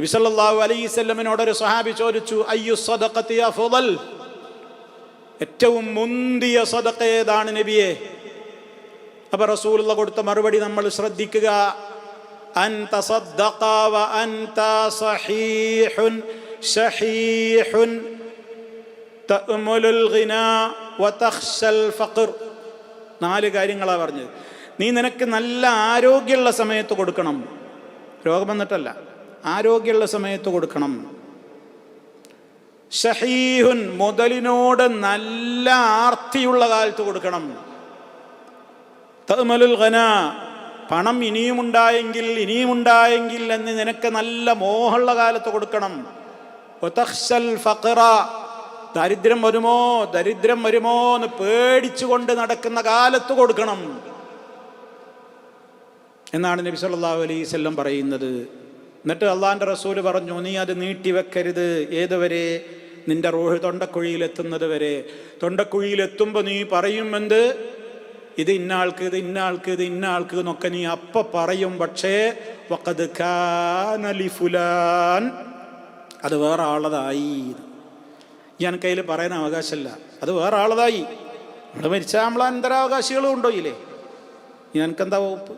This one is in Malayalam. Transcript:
നബിസല്ലാഹു അലൈസ്മിനോട് ഒരു സഹാബി ചോദിച്ചു അയ്യു അഫ്ളൽ ഏറ്റവും മുന്തിയ സദഖ ഏതാണ് നബിയെ? അപ്പൊ റസൂലുള്ള കൊടുത്ത മറുപടി നമ്മൾ ശ്രദ്ധിക്കുക. വ അൻത സഹീഹുൻ ഫഖർ. നാല് കാര്യങ്ങളാണ് പറഞ്ഞത്. നീ നിനക്ക് നല്ല ആരോഗ്യമുള്ള സമയത്ത് കൊടുക്കണം. രോഗം വന്നിട്ടല്ല. ആരോഗ്യമുള്ള സമയത്ത് കൊടുക്കണം. ഷഹീഹുൻ മുതലിനോട് നല്ല ആർത്തിയുള്ള കാലത്ത് കൊടുക്കണം. തമലുൽ ഖന പണം ഇനിയുമുണ്ടായെങ്കിൽ ഇനിയുമുണ്ടായെങ്കിൽ എന്ന് നിനക്ക് നല്ല മോഹമുള്ള കാലത്ത് കൊടുക്കണം. ഫഖറ ദരിദ്രം വരുമോ ദരിദ്രം വരുമോ എന്ന് പേടിച്ചുകൊണ്ട് നടക്കുന്ന കാലത്ത് കൊടുക്കണം. എന്നാണ് നബി സല്ലല്ലാഹു അലൈഹി പറയുന്നത്. എന്നിട്ട് അള്ളാഹിന്റെ റസൂൽ പറഞ്ഞു നീ അത് നീട്ടിവെക്കരുത്. ഏതുവരെ? നിന്റെ റോഹ് തൊണ്ടക്കുഴിയിലെത്തുന്നത് വരെ. തൊണ്ടക്കുഴിയിലെത്തുമ്പോൾ നീ പറയും എന്ത്? ഇത് ഇന്ന ആൾക്ക് ഇത് ഇന്ന ആൾക്ക് ഇത് ഇന്ന ആൾക്ക് എന്നൊക്കെ നീ അപ്പ പറയും. പക്ഷേ വഖദ് കാന ലിഫുലാൻ അത് വേറെ ആളതായി. ഞാൻ കയ്യിൽ പറയാൻ അവകാശമല്ല. അത് വേറെ ആളതായി. നമ്മൾ മരിച്ചാൽ നമ്മൾ അനന്തരാവകാശികളും ഉണ്ടോ ഇല്ലേ? ഞാനക്കെന്താ വകുപ്പ്?